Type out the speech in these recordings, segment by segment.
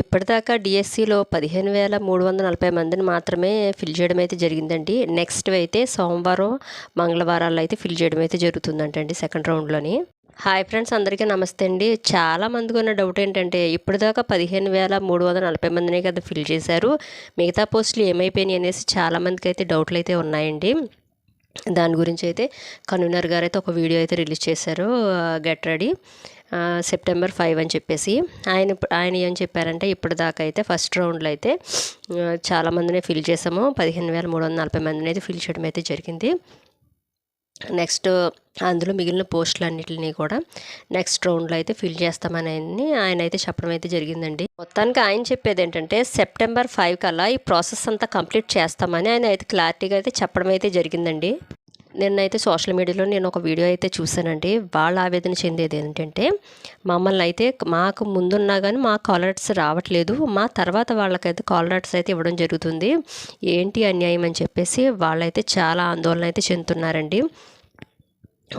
ఇప్పటిదాకా డిఎస్సిలో పదిహేను వేల మూడు వందల నలభై మందిని మాత్రమే ఫిల్ చేయడం అయితే జరిగిందండి. నెక్స్ట్ అయితే సోమవారం మంగళవారాల్లో అయితే ఫిల్ చేయడం అయితే జరుగుతుందంటండి సెకండ్ రౌండ్లోని. హాయ్ ఫ్రెండ్స్ అందరికీ నమస్తే అండి. చాలా మందికి ఉన్న డౌట్ ఏంటంటే ఇప్పటిదాకా పదిహేను వేల మూడు వందల నలభై మందినే కదా ఫిల్ చేశారు. మిగతా పోస్టులు ఏమైపోయినాయి అనేసి చాలా మందికి అయితే డౌట్లు అయితే ఉన్నాయండి. దాని గురించి అయితే కన్వీనర్ గారు అయితే ఒక వీడియో అయితే రిలీజ్ చేశారు గెట్ రెడీ సెప్టెంబర్ ఫైవ్ అని చెప్పేసి. ఆయన ఆయన ఏం చెప్పారంటే ఇప్పటిదాకా అయితే ఫస్ట్ రౌండ్లో అయితే ఆ, చాలా ఫిల్ చేసాము. పదిహేను వేల మూడు వందల నలభై మందిని అయితే ఫిల్ చేయడం అయితే జరిగింది. నెక్స్ట్ అందులో మిగిలిన పోస్టులు అన్నిటిని కూడా నెక్స్ట్ రౌండ్లో అయితే ఫిల్ చేస్తామని ఆయన అయితే చెప్పడం అయితే జరిగిందండి. మొత్తానికి ఆయన చెప్పేది ఏంటంటే సెప్టెంబర్ ఫైవ్ కల్లా ఈ ప్రాసెస్ అంతా కంప్లీట్ చేస్తామని ఆయన అయితే క్లారిటీగా అయితే చెప్పడం అయితే జరిగిందండి. నిన్నైతే సోషల్ మీడియాలో నేను ఒక వీడియో అయితే చూశానండి. వాళ్ళ ఆవేదన చెందేది ఏంటంటే మమ్మల్ని అయితే మాకు ముందున్నా కానీ మా కాలర్స్ రావట్లేదు. మా తర్వాత వాళ్ళకైతే కాలర్స్ అయితే ఇవ్వడం జరుగుతుంది. ఏంటి అన్యాయం అని చెప్పేసి వాళ్ళైతే చాలా ఆందోళన అయితే చెందుతున్నారండి.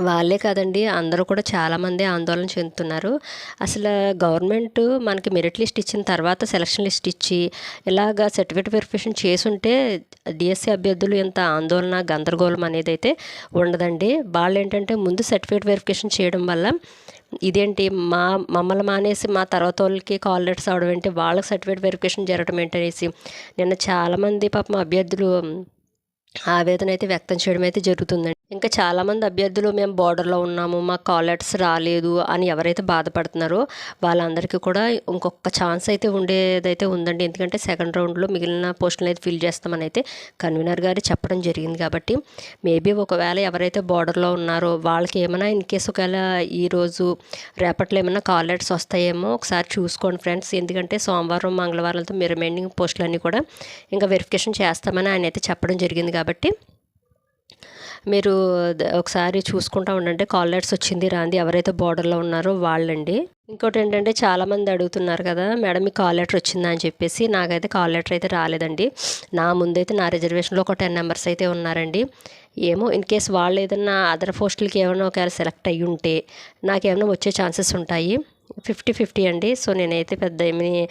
వాళ్ళే కాదండి అందరూ కూడా చాలామంది ఆందోళన చెందుతున్నారు. అసలు గవర్నమెంట్ మనకి మెరిట్ లిస్ట్ ఇచ్చిన తర్వాత సెలక్షన్ లిస్ట్ ఇచ్చి ఇలాగా సర్టిఫికేట్ వెరిఫికేషన్ చేసుంటే డిఎస్సి అభ్యర్థులు ఇంత ఆందోళన గందరగోళం అనేది అయితే ఉండదండి. వాళ్ళు ఏంటంటే ముందు సర్టిఫికేట్ వెరిఫికేషన్ చేయడం వల్ల ఇదేంటి మా మమ్మల్ని మానేసి మా తర్వాత వాళ్ళకి కాల్ లెటర్స్ అవడం ఏంటి వాళ్ళకి సర్టిఫికేట్ వెరిఫికేషన్ జరగడం ఏంటనేసి నిన్న చాలామంది పాపం అభ్యర్థులు ఆవేదన అయితే వ్యక్తం చేయడం అయితే జరుగుతుందండి. ఇంకా చాలామంది అభ్యర్థులు మేము బార్డర్లో ఉన్నాము మా కాల్ లెటర్స్ రాలేదు అని ఎవరైతే బాధపడుతున్నారో వాళ్ళందరికీ కూడా ఇంకొక ఛాన్స్ అయితే ఉండేదైతే ఉందండి. ఎందుకంటే సెకండ్ రౌండ్లో మిగిలిన పోస్టులను అయితే ఫిల్ చేస్తామని అయితే కన్వీనర్ గారు చెప్పడం జరిగింది కాబట్టి మేబీ ఒకవేళ ఎవరైతే బార్డర్లో ఉన్నారో వాళ్ళకి ఏమైనా ఇన్ కేసు ఒకవేళ ఈరోజు రేపట్లో ఏమైనా కాల్ లెటర్స్ వస్తాయేమో ఒకసారి చూసుకోండి ఫ్రెండ్స్. ఎందుకంటే సోమవారం మంగళవారంతో మీ రిమైండింగ్ పోస్టులన్నీ కూడా ఇంకా వెరిఫికేషన్ చేస్తామని ఆయన అయితే చెప్పడం జరిగింది కాబట్టి మీరు ఒకసారి చూసుకుంటా ఉండండి. కాల్ వచ్చింది రాంది. ఎవరైతే బార్డర్లో ఉన్నారో వాళ్ళండి. ఇంకోటి ఏంటంటే చాలామంది అడుగుతున్నారు కదా మేడం మీ కాల్ లెటర్ వచ్చిందా? అని చెప్పేసి. నాకైతే కాల్ లెటర్ అయితే రాలేదండి. నా ముందైతే నా రిజర్వేషన్లో ఒక టెన్ మెంబర్స్ అయితే ఉన్నారండి. ఏమో ఇన్ కేస్ వాళ్ళు ఏదైనా అదర్ పోస్టులకి ఏమైనా ఒకవేళ సెలెక్ట్ అయ్యి ఉంటే నాకేమైనా వచ్చే ఛాన్సెస్ ఉంటాయి. ఫిఫ్టీ ఫిఫ్టీ అండి. సో నేనైతే పెద్ద ఏమీ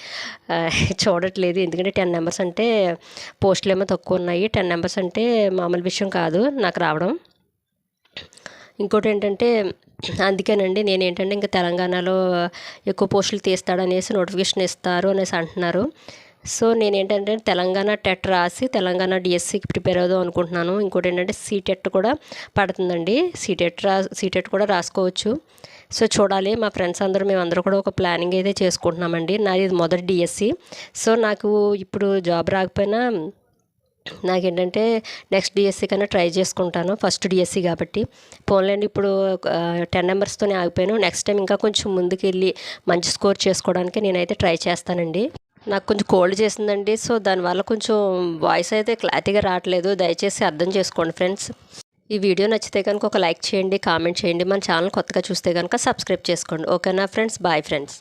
చూడట్లేదు. ఎందుకంటే టెన్ నెంబర్స్ అంటే పోస్టులు ఏమో తక్కువ ఉన్నాయి. టెన్ నెంబర్స్ అంటే మామూలు విషయం కాదు నాకు రావడం. ఇంకోటి ఏంటంటే అందుకేనండి నేను ఏంటంటే ఇంకా తెలంగాణలో ఎక్కువ పోస్టులు తీస్తాడనేసి నోటిఫికేషన్ ఇస్తారు అనేసి అంటున్నారు. సో నేను ఏంటంటే తెలంగాణ టెట్ రాసి తెలంగాణ డిఎస్సికి ప్రిపేర్ అవుదాం అనుకుంటున్నాను. ఇంకోటి ఏంటంటే సీటెట్ కూడా పడుతుందండి. సీటెట్ రా సీటెట్ కూడా రాసుకోవచ్చు. సో చూడాలి మా ఫ్రెండ్స్ అందరూ మేమందరూ కూడా ఒక ప్లానింగ్ అయితే చేసుకుంటున్నామండి. నాది ఇది మొదటి డిఎస్సి సో నాకు ఇప్పుడు జాబ్ రాకపోయినా నాకేంటంటే నెక్స్ట్ డిఎస్సి కన్నా ట్రై చేసుకుంటాను ఫస్ట్ డిఎస్సి కాబట్టి. పోన్లేండి ఇప్పుడు టెన్ నెంబర్స్తోనే ఆగిపోయాను. నెక్స్ట్ టైం ఇంకా కొంచెం ముందుకు వెళ్ళి మంచి స్కోర్ చేసుకోవడానికి నేనైతే ట్రై చేస్తానండి. నాకు కొంచెం కోల్డ్ చేసిందండి సో దానివల్ల కొంచెం వాయిస్ అయితే క్లారిటీగా రావట్లేదు. దయచేసి అర్థం చేసుకోండి ఫ్రెండ్స్. ఈ వీడియో నచ్చితే కనుక ఒక లైక్ చేయండి కామెంట్ చేయండి. మన ఛానల్ కొత్తగా చూస్తే కనుక సబ్స్క్రైబ్ చేసుకోండి. ఓకేనా ఫ్రెండ్స్? Bye friends.